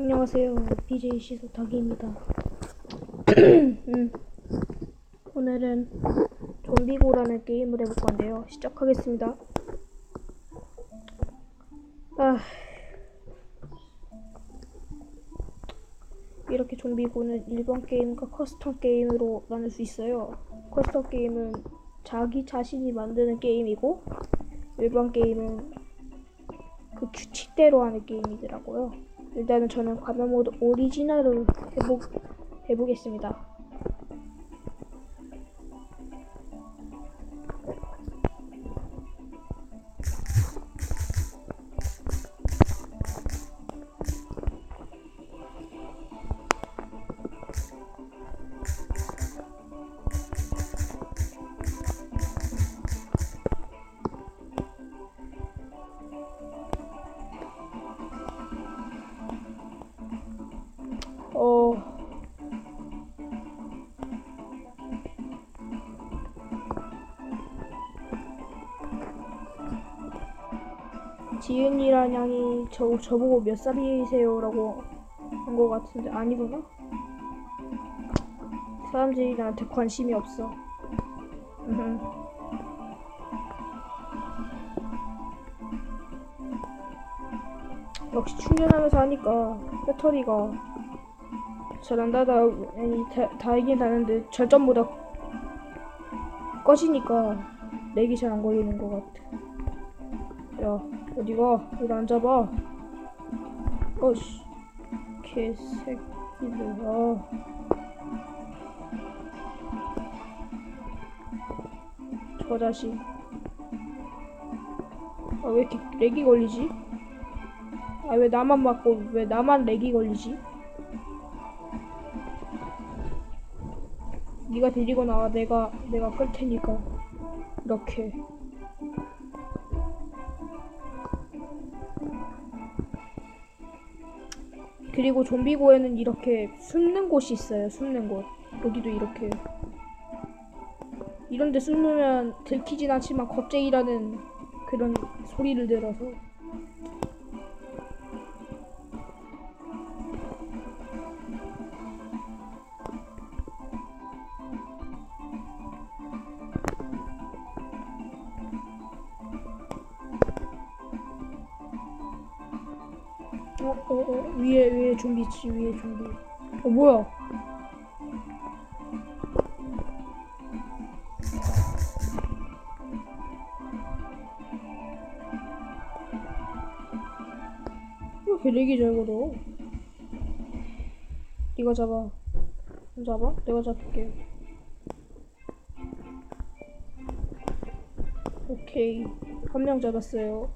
안녕하세요. BJ 시소타기입니다. 음, 오늘은 좀비고라는 게임을 해볼 건데요. 시작하겠습니다. 아, 이렇게 좀비고는 일반 게임과 커스텀 게임으로 나눌 수 있어요. 커스텀 게임은 자기 자신이 만드는 게임이고, 일반 게임은 그 규칙대로 하는 게임이더라고요. 일단은 저는 가면 모드 오리지널을 해보, 해보겠습니다. 지은이란 양이 저, 저보고 몇 살이세요? 라고 한 것 같은데 아니구나? 사람들이 나한테 관심이 없어. 역시 충전하면서 하니까 배터리가 잘안 닫아 아니 다, 다이긴 다는데 절전보다 꺼지니까 렉이 잘 안 걸리는 것 같아. 야 어디가? 여기 앉아봐. 어씨 개새끼들. 아. 저 자식. 아 왜 이렇게 렉이 걸리지? 아 왜 나만 맞고 왜 나만 렉이 걸리지? 네가 데리고 나와 내가 내가 끌 테니까 이렇게 그리고 좀비고에는 이렇게 숨는 곳이 있어요 숨는 곳. 여기도 이렇게. 이런데 숨으면 들키진 않지만 겁쟁이라는 그런 소리를 들어서 어, 어, 어, 위에, 위에 좀비 있지, 위에 좀비. 어, 뭐야? 왜 이렇게 렉이 잘 걸어? 네가 잡아. 좀 잡아? 내가 잡을게. 오케이. 한 명 잡았어요.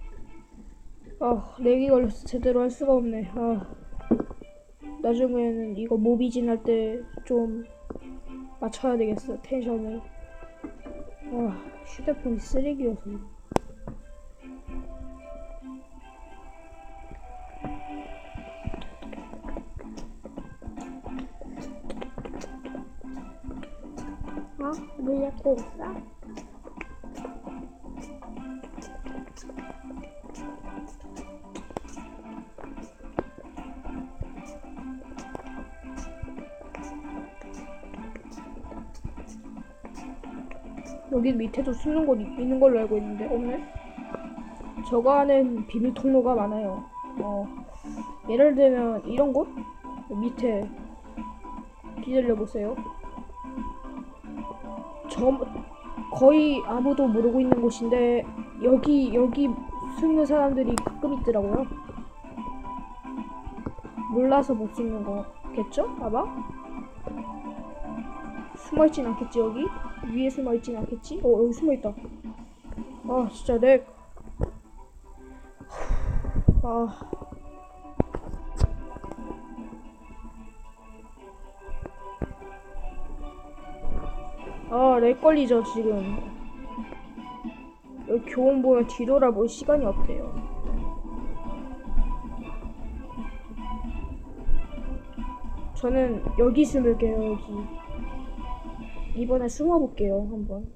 아, 렉이 걸려서 제대로 할 수가 없네. 아, 나중에는 이거 모비 진 할 때 좀 맞춰야 되겠어, 텐션을. 아, 휴대폰이 쓰레기여서. 어? 물 엮고 있어? 여기 밑에도 숨는 곳 있는 걸로 알고 있는데, 없네? 저거 안엔 비밀 통로가 많아요. 어, 예를 들면 이런 곳? 밑에 기다려 보세요. 저, 거의 아무도 모르고 있는 곳인데, 여기, 여기 숨는 사람들이 가끔 있더라고요. 몰라서 못 숨는 거겠죠? 아마? 숨어있진 않겠지, 여기? 위에 숨어있진 않겠지? 어, 여기 숨어있다. 아, 진짜 렉. 아. 아, 렉 걸리죠, 지금. 교원 보면 뒤돌아볼 시간이 없대요. 저는 여기 숨을게요, 여기. 이번에 숨어볼게요, 한번.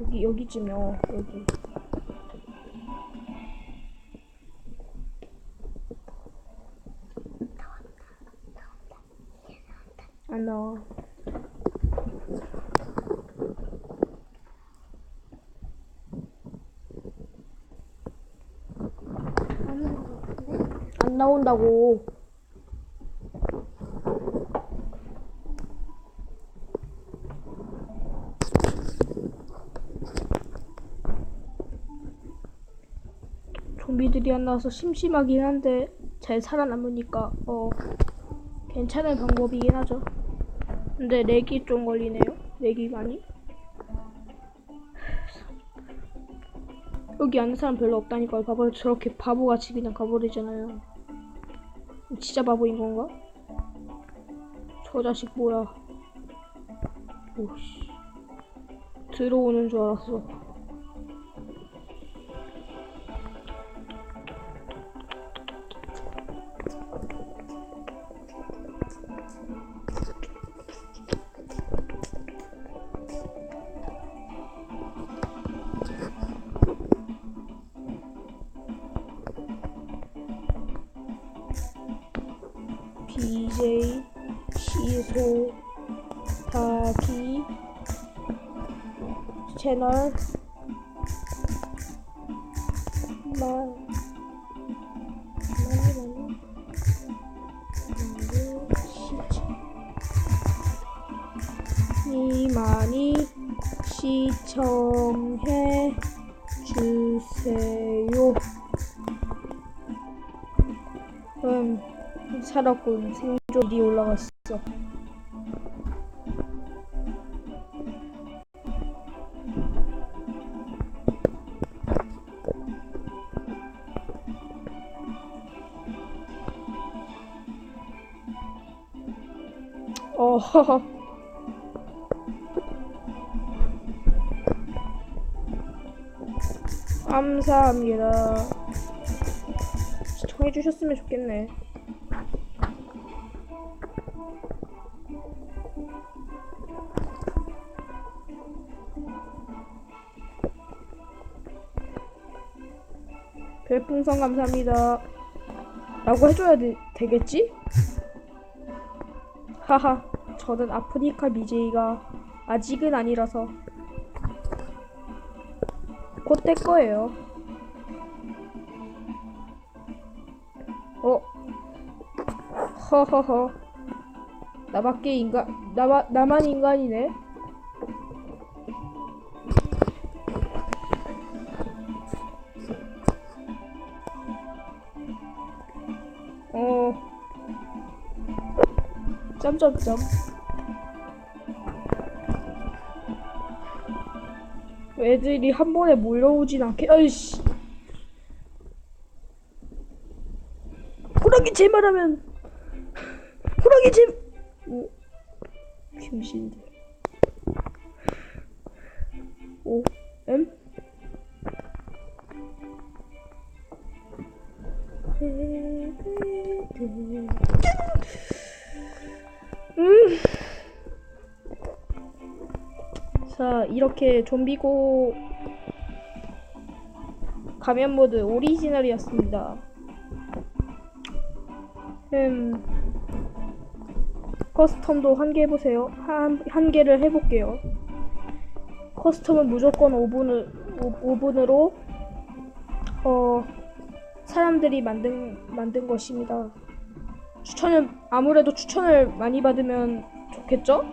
여기, 여기쯤요, 여기. 안 나와. 안 나온 것 같은데? 안 나온다고. 좀비들이 안 나와서 심심하긴 한데 잘 살아남으니까 어 괜찮은 방법이긴 하죠. 근데 렉이 좀 걸리네요. 렉이 많이. 여기 아는 사람 별로 없다니까요. 봐봐요. 저렇게 바보같이 그냥 가버리잖아요. 진짜 바보인 건가? 저 자식 뭐야? 오씨. 들어오는 줄 알았어. BJ 시소 다비 채널 마 많이 많이 많이 많이 시청해 주세요. 살았군. 생존이 올라갔어. 어, 감사합니다. 시청해주셨으면 좋겠네. 별풍선 감사합니다. 라고 해줘야 되, 되겠지? 하하, 저는 아프리카 BJ가 아직은 아니라서 곧 될 거예요. 어, 허허허, 나밖에 인간, 나마, 나만 인간이네. 점점점. 애들이 한 번에 몰려오진 않게 아이씨. 호랑이 제말하면 호랑이 제 오, 김신들 오 M 음. 자, 이렇게 좀비고 가면 모드 오리지널이었습니다. 음. 커스텀도 한 개 해보세요. 한, 한 개를 해볼게요. 커스텀은 무조건 5분을, 5분으로, 어, 사람들이 만든, 만든 것입니다. 추천을, 아무래도 추천을 많이 받으면 좋겠죠?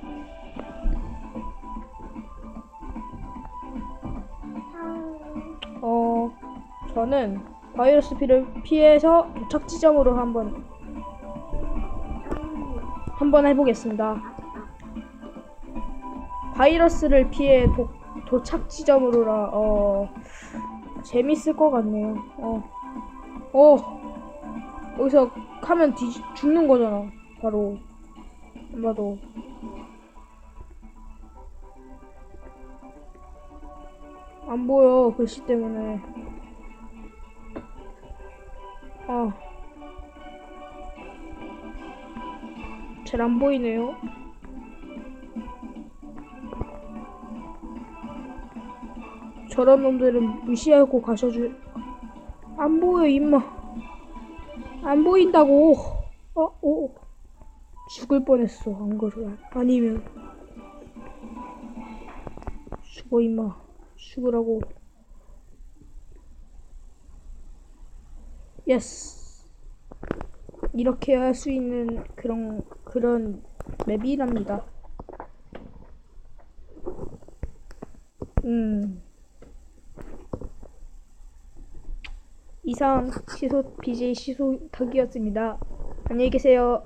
어, 저는 바이러스 피를 피해서 도착 지점으로 한번 한번 해보겠습니다. 바이러스를 피해 도, 도착 지점으로라 어 재밌을 것 같네요. 어, 어 여기서 하면 뒤 죽는 거잖아. 바로 아마도 안 보여 글씨 때문에. 아. 잘 안 보이네요. 저런 놈들은 무시하고 가셔줄. 안 보여, 임마. 안 보인다고. 어, 오. 죽을 뻔했어 안 그러면 아니면 죽어 임마. 죽으라고. 예스 이렇게 할 수 있는 그런 그런 맵이랍니다 음 이상 시소 BJ 시소 덕이었습니다. 안녕히 계세요